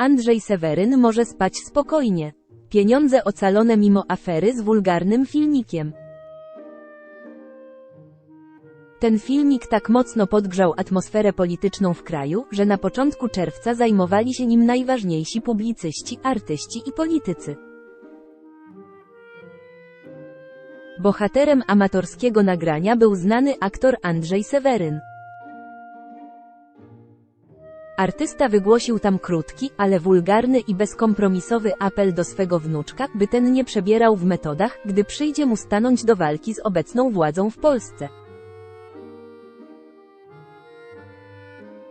Andrzej Seweryn może spać spokojnie. Pieniądze ocalone mimo afery z wulgarnym filmikiem. Ten filmik tak mocno podgrzał atmosferę polityczną w kraju, że na początku czerwca zajmowali się nim najważniejsi publicyści, artyści i politycy. Bohaterem amatorskiego nagrania był znany aktor Andrzej Seweryn. Artysta wygłosił tam krótki, ale wulgarny i bezkompromisowy apel do swego wnuczka, by ten nie przebierał w metodach, gdy przyjdzie mu stanąć do walki z obecną władzą w Polsce.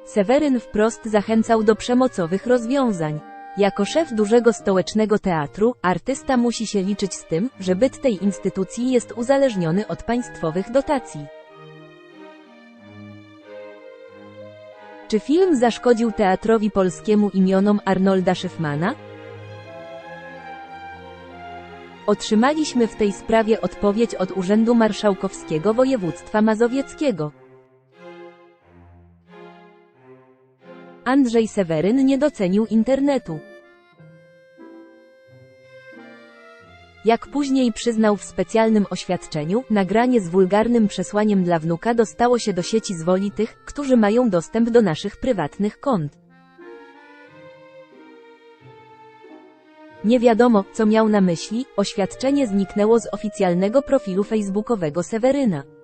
Seweryn wprost zachęcał do przemocowych rozwiązań. Jako szef dużego stołecznego teatru, artysta musi się liczyć z tym, że byt tej instytucji jest uzależniony od państwowych dotacji. Czy film zaszkodził teatrowi polskiemu imionom Arnolda Szyfmana? Otrzymaliśmy w tej sprawie odpowiedź od Urzędu Marszałkowskiego Województwa Mazowieckiego. Andrzej Seweryn nie docenił internetu. Jak później przyznał w specjalnym oświadczeniu, nagranie z wulgarnym przesłaniem dla wnuka dostało się do sieci z woli tych, którzy mają dostęp do naszych prywatnych kont. Nie wiadomo, co miał na myśli, oświadczenie zniknęło z oficjalnego profilu facebookowego Seweryna.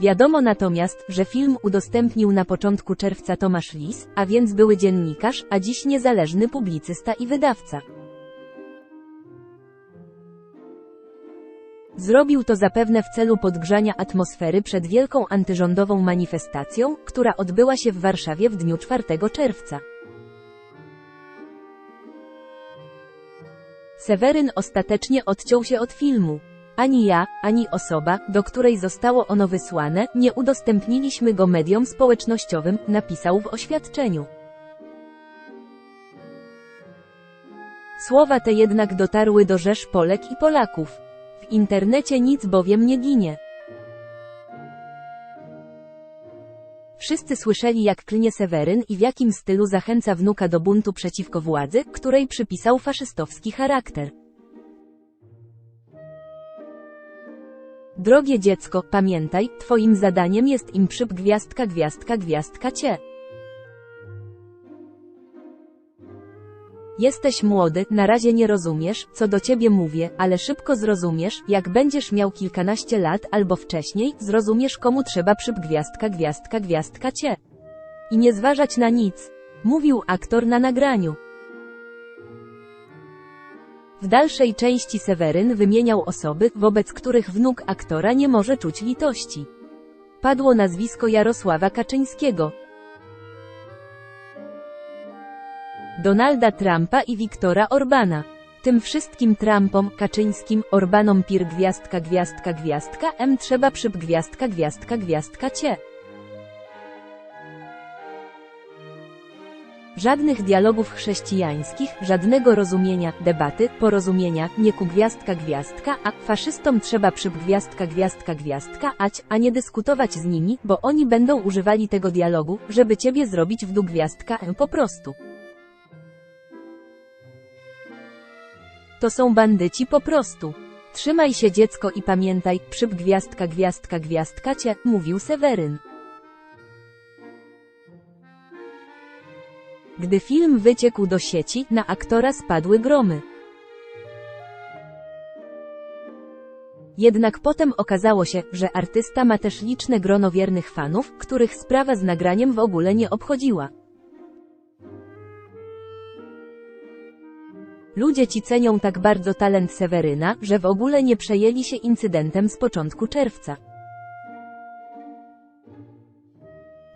Wiadomo natomiast, że film udostępnił na początku czerwca Tomasz Lis, a więc były dziennikarz, a dziś niezależny publicysta i wydawca. Zrobił to zapewne w celu podgrzania atmosfery przed wielką antyrządową manifestacją, która odbyła się w Warszawie w dniu 4 czerwca. Seweryn ostatecznie odciął się od filmu. Ani ja, ani osoba, do której zostało ono wysłane, nie udostępniliśmy go mediom społecznościowym, napisał w oświadczeniu. Słowa te jednak dotarły do rzesz Polek i Polaków. W internecie nic bowiem nie ginie. Wszyscy słyszeli jak klnie Seweryn i w jakim stylu zachęca wnuka do buntu przeciwko władzy, której przypisał faszystowski charakter. Drogie dziecko, pamiętaj, twoim zadaniem jest im przyb gwiazdka gwiazdka gwiazdka cie. Jesteś młody, na razie nie rozumiesz, co do ciebie mówię, ale szybko zrozumiesz, jak będziesz miał kilkanaście lat albo wcześniej, zrozumiesz komu trzeba przyb gwiazdka gwiazdka gwiazdka cie. I nie zważać na nic. Mówił aktor na nagraniu. W dalszej części Seweryn wymieniał osoby, wobec których wnuk aktora nie może czuć litości. Padło nazwisko Jarosława Kaczyńskiego, Donalda Trumpa i Wiktora Orbana. Tym wszystkim Trumpom, Kaczyńskim, Orbanom pir gwiazdka gwiazdka gwiazdka m trzeba przyb gwiazdka gwiazdka gwiazdka cie. Żadnych dialogów chrześcijańskich, żadnego rozumienia, debaty, porozumienia, nie ku gwiazdka gwiazdka, a faszystom trzeba przyb gwiazdka gwiazdka gwiazdka ać, a nie dyskutować z nimi, bo oni będą używali tego dialogu, żeby ciebie zrobić w dół gwiazdka po prostu. To są bandyci po prostu. Trzymaj się dziecko i pamiętaj, przyb gwiazdka gwiazdka gwiazdka cię, mówił Seweryn. Gdy film wyciekł do sieci, na aktora spadły gromy. Jednak potem okazało się, że artysta ma też liczne grono wiernych fanów, których sprawa z nagraniem w ogóle nie obchodziła. Ludzie ci cenią tak bardzo talent Seweryna, że w ogóle nie przejęli się incydentem z początku czerwca.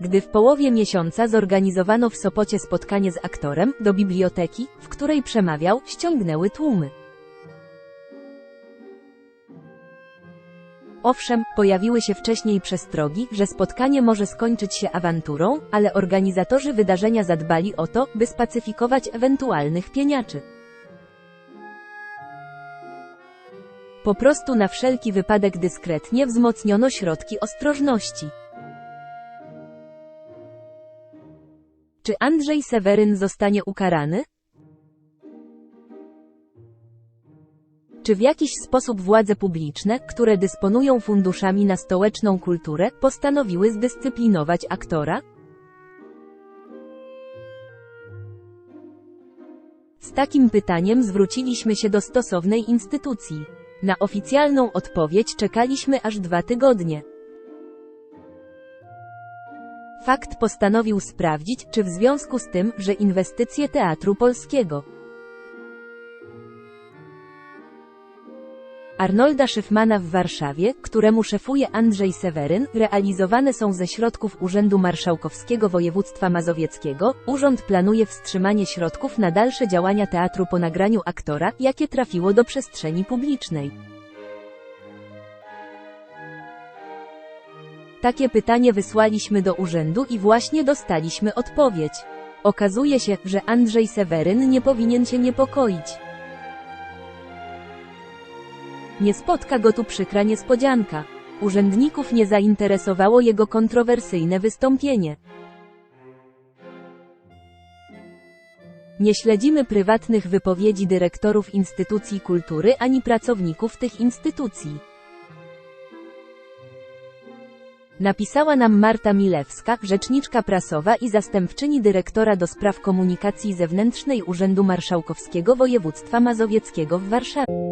Gdy w połowie miesiąca zorganizowano w Sopocie spotkanie z aktorem, do biblioteki, w której przemawiał, ściągnęły tłumy. Owszem, pojawiły się wcześniej przestrogi, że spotkanie może skończyć się awanturą, ale organizatorzy wydarzenia zadbali o to, by spacyfikować ewentualnych pieniaczy. Po prostu na wszelki wypadek dyskretnie wzmocniono środki ostrożności. Czy Andrzej Seweryn zostanie ukarany? Czy w jakiś sposób władze publiczne, które dysponują funduszami na stołeczną kulturę, postanowiły zdyscyplinować aktora? Z takim pytaniem zwróciliśmy się do stosownej instytucji. Na oficjalną odpowiedź czekaliśmy aż dwa tygodnie. Fakt postanowił sprawdzić, czy w związku z tym, że inwestycje Teatru Polskiego Arnolda Szyfmana w Warszawie, któremu szefuje Andrzej Seweryn, realizowane są ze środków Urzędu Marszałkowskiego Województwa Mazowieckiego. Urząd planuje wstrzymanie środków na dalsze działania teatru po nagraniu aktora, jakie trafiło do przestrzeni publicznej. Takie pytanie wysłaliśmy do urzędu i właśnie dostaliśmy odpowiedź. Okazuje się, że Andrzej Seweryn nie powinien się niepokoić. Nie spotka go tu przykra niespodzianka. Urzędników nie zainteresowało jego kontrowersyjne wystąpienie. Nie śledzimy prywatnych wypowiedzi dyrektorów instytucji kultury ani pracowników tych instytucji. Napisała nam Marta Milewska, rzeczniczka prasowa i zastępczyni dyrektora do spraw komunikacji zewnętrznej Urzędu Marszałkowskiego Województwa Mazowieckiego w Warszawie.